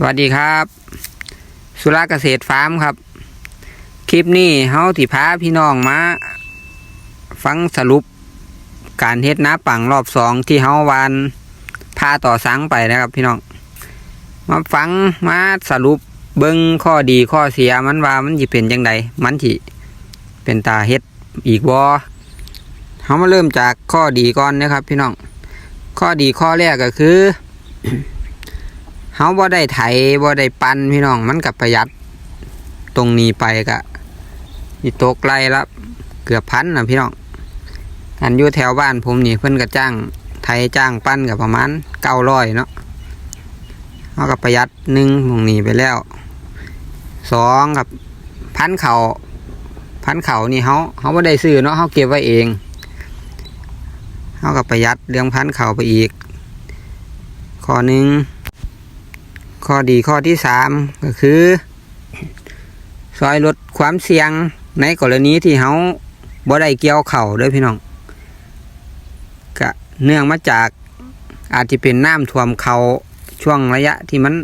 สวัสดีครับ สุราเกษตรฟาร์มครับ คลิปนี้เฮาที่พาพี่น้องมาฟังสรุป การเฮ็ดน้าปังรอบสองที่เฮาวานพาต่อสังไปนะครับ พี่น้อง มาฟังมาสรุปเบิ้งข้อดีข้อเสียมันว่ามันจะเป็นยังไงมันสิเป็นตาเฮ็ดอีกบ่เฮามาเริ่มจากข้อดีก่อนนะครับ พี่น้อง ข้อดีข้อแรกก็คือ เฮาบ่ได้ไถบ่ได้ปันพี่น้องมันกับประหยัด ตรงนี้ไปกะนี่ตกไล่ละเกือบพันนะพี่น้องอันอยู่แถวบ้านผมนี่เพิ่นก็จ้างไถจ้างปั้นกับประมาณเก้าร้อยเนาะเฮาก็ประหยัดหนึ่งตรงนี้ไปแล้วสองกับพันเขาพันเขานี่เฮาเฮาบ่ได้ซื้อเนาะเฮาเก็บไว้เองเฮาก็ประหยัดเรื่องพันเขาไปอีกข้อหนึ่ง ข้อดีข้อที่สามก็คือซอยลดความเสี่ยงในกรณีที่เฮาบ่ได้เกี่ยวเข่าด้วยพี่น้องก็เนื่องมาจากอาจจะเป็นน้ำท่วมเขาช่วงระยะที่มัน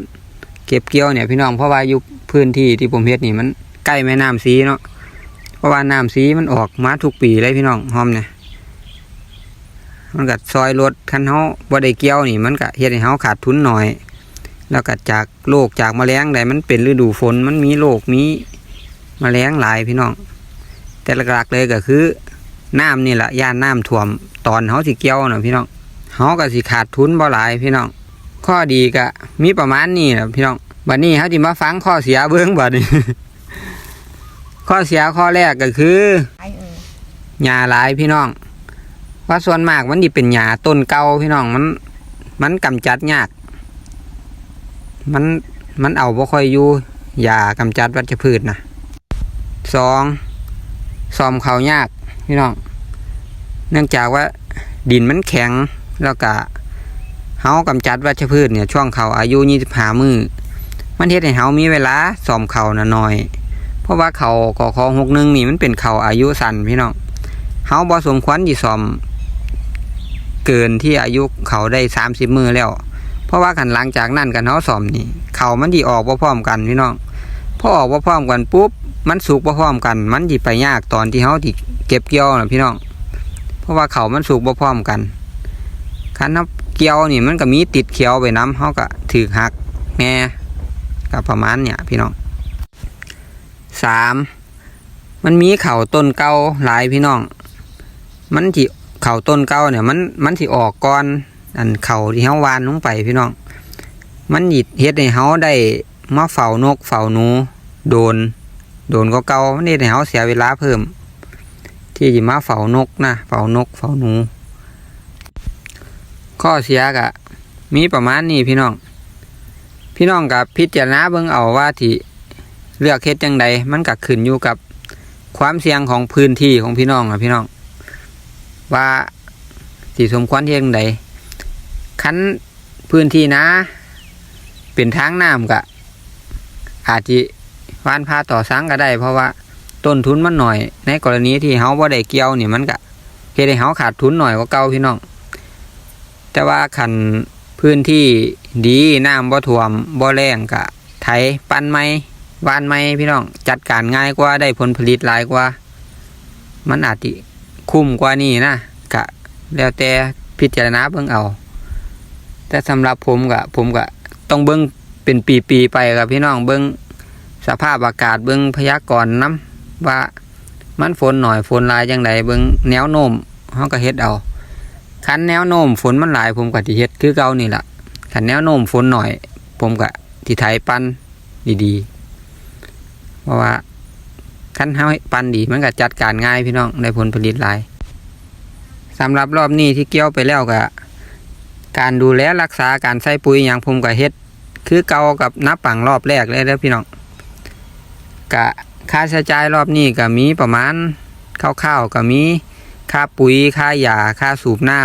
เก็บเกี่ยวเนี่ยพี่น้องเพราะว่าอยู่พื้นที่ที่ผมเฮ็ดนี่มันใกล้แม่น้ำสีเนาะเพราะว่าน้ำสีมันออกมาทุกปีเลยพี่น้องหอมเนี่ยมันก็ซอยลดคันเฮาบ่ได้เกี่ยวนี่มันก็เฮ็ดให้เฮาขาดทุนหน่อย แล้วก็จากโรคจากแมลงใดมันเป็นฤดูฝนมันมีโรคมีแมลงหลายพี่น้อง แต่หลักๆเลยก็คือน้ำนี่แหละย่านน้ำท่วมตอนเขาสิเกี่ยวนะพี่น้องเขาก็สิขาดทุนบ่หลายพี่น้อง ข้อดีก็มีประมาณนี้นะพี่น้องบัดนี้เขาจิมาฟังข้อเสียเบิ้องบัดนี้ข้อเสียข้อแรกก็คือหญ้าหลายพี่น้องว่าส่วนมากมันดิเป็นหญ้าต้นเก่าพี่น้องมัน มันกำจัดยาก มันมันเอาบ่ค่อยอยู่ยากำจัดวัชพืชนะสองซ่อมเขายากพี่น้องเนื่องจากว่าดินมันแข็งแล้วก็เฮากำจัดวัชพืชเนี่ยช่วงเขาอายุ25มือมันเฮ็ดให้เฮามีเวลาซ่อมเขาน่ะน้อย เพราะว่าเขากอคองหกหนึ่งนี่มันเป็นเขาอายุสั้นพี่น้องเฮาบ่สมควรที่ซ่อมเกินที่อายุเขาได้สามสิบมือแล้ว เพราะว่ากันหลังจากนั้นกันเฮาซ่อมนี่เขามันดีออกบ่พร้อมกันพี่น้องพอออกบ่พร้อมกันปุ๊บมันสุกบ่พร้อมกัน มันสิไปยากตอนที่เฮาที่เก็บเกี่ยวนะพี่น้อง เพราะว่าเขามันสุกบ่พร้อมกันคันเฮาเกี่ยวนี่มันก็มีติดเขียวไปน้ำเฮาก็ถือหักแง่ก็ประมาณเนี่ยพี่น้องสามมันมีเข่าต้นเก่าหลายพี่น้อง มันที่เข่าต้นเก่าเนี่ยมันมันที่ออกก่อน อันเข่าที่เฮาวานลงไปพี่น้อง มันหยิดเฮ็ดให้เฮาได้มาเฝ้านกเฝ้าหนู โดน โดนก็เก่ามันเฮ็ดให้เฮาเสียเวลาเพิ่ม ที่จะมาเฝ้านกนะเฝ้านกเฝ้าหนู ข้อเสียกะ มีประมาณนี้พี่น้อง พี่น้องกับพิจารณาเบิ่งเอาว่าที่เลือกเฮ็ดจังใดมันก็ขึ้นอยู่กับความเสี่ยงของพื้นที่ของพี่น้องอะพี่น้อง ว่าสิสมควรเฮ็ดจังใด คันพื้นที่นะ เป็นทางน้ำก็อาจจะวานพาต่อสังก็ได้ เพราะว่าต้นทุนมันหน่อย ในกรณีที่เฮาบ่ได้เกี่ยวนี่มันก็เฮ็ดให้เฮาขาดทุนหน่อยกว่าเก่าพี่น้อง แต่ว่าคันพื้นที่ดีน้ำบ่ท่วมบ่แรงก็ไถปั้นไม้วานไม่พี่น้อง จัดการง่ายกว่าได้ผลผลิตหลายกว่า มันอาจจะคุ้มกว่านี่นะกะ แล้วแต่พิจารณาเบิ่งเอา แต่สำหรับผมกะผมกะต้องเบิ่งเป็นปีๆไปกับพี่น้องเบิ่งสภาพอากาศเบิ่งพยากรณ์น้ำว่ามันฝนหน่อยฝนลายจังไดเบิ่งแนวโน้มเฮาก็เฮ็ดเอาคันแนวโน้มฝนมันหลายผมก็สิเฮ็ดคือเก่านี่แหละคันแนวโน้มฝนหน่อย ผมก็สิไถปันดีๆ เพราะว่าคันเฮาปันดีมันก็จัดการง่ายพี่น้องได้ผลผลิตหลายสำหรับรอบนี้ที่เกี่ยวไปแล้วก็ การดูแลรักษาการใส่ปุ๋ยอย่างผมก็เฮ็ด คือเก่ากับนับปังรอบแรกเลยเด้อพี่น้องกะค่าใช้จ่ายรอบนี้ก็มีประมาณคร่าวๆก็มีค่าปุ๋ยค่ายาค่าสูบน้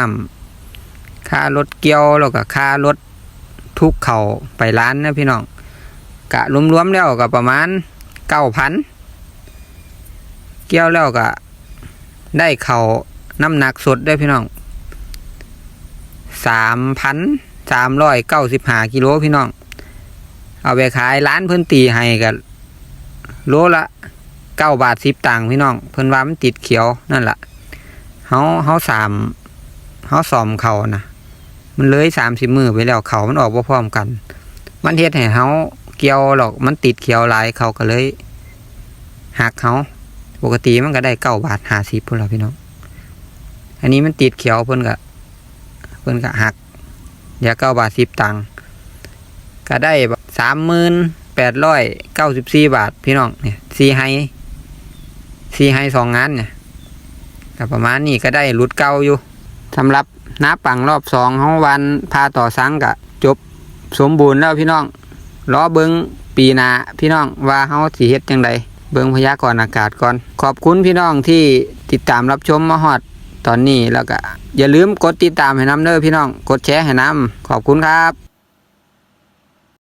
ำค่ารถเกี่ยวแล้วก็ค่ารถทุกเข่าไปร้านนะพี่น้องกะรวมๆแล้วก็ประมาณเก้าพันเกี่ยวแล้วก็ได้เข่าน้ำหนักสดได้พี่น้อง สามพันสามร้อยเก้าสิบห้ากิโลพี่น้อง เอาไปขายร้านเพิ่นตีให้กันโลละเก้าบาทสิบตังค์พี่น้อง เพิ่นว่ามันติดเขียวนั่นละเฮาเฮาสามเฮาสอมเขานะมันเลยสามสิบมือไปแล้วเขามันออกบ่าพร้อมกัน มันเฮ็ดให้เฮาเกี่ยวหรอกมันติดเขียวลายเขาก็เลยหักเฮาปกติมันก็ได้เก้าบาทห้าสิบพุ่นละพี่น้อง อันนี้มันติดเขียวเพิ่นก็ เพิ่นก็หักเดี๋ยวเก้าบาทสิบตังค์ก็ได้สามหมื่นแปดร้อยเก้าสิบสี่บาทพี่น้องเนี่ยสี่ไฮสี่ไฮสองงานเนี่ยก็ประมาณนี้ก็ได้รุดเก้าอยู่สำหรับน้าปังรอบสองของวันพาต่อสังกะจบสมบูรณ์แล้วพี่น้องรอเบิงปีนาพี่น้องว่าเฮาสิเฮ็ดจังใดเบิงพยากรณ์อากาศก่อน ขอบคุณพี่น้องที่ติดตามรับชมมาฮอด ตอนนี้แล้วก็อย่าลืมกดติดตามให้น้ำเด้อพี่น้อง กดแชร์ให้น้ำขอบคุณครับ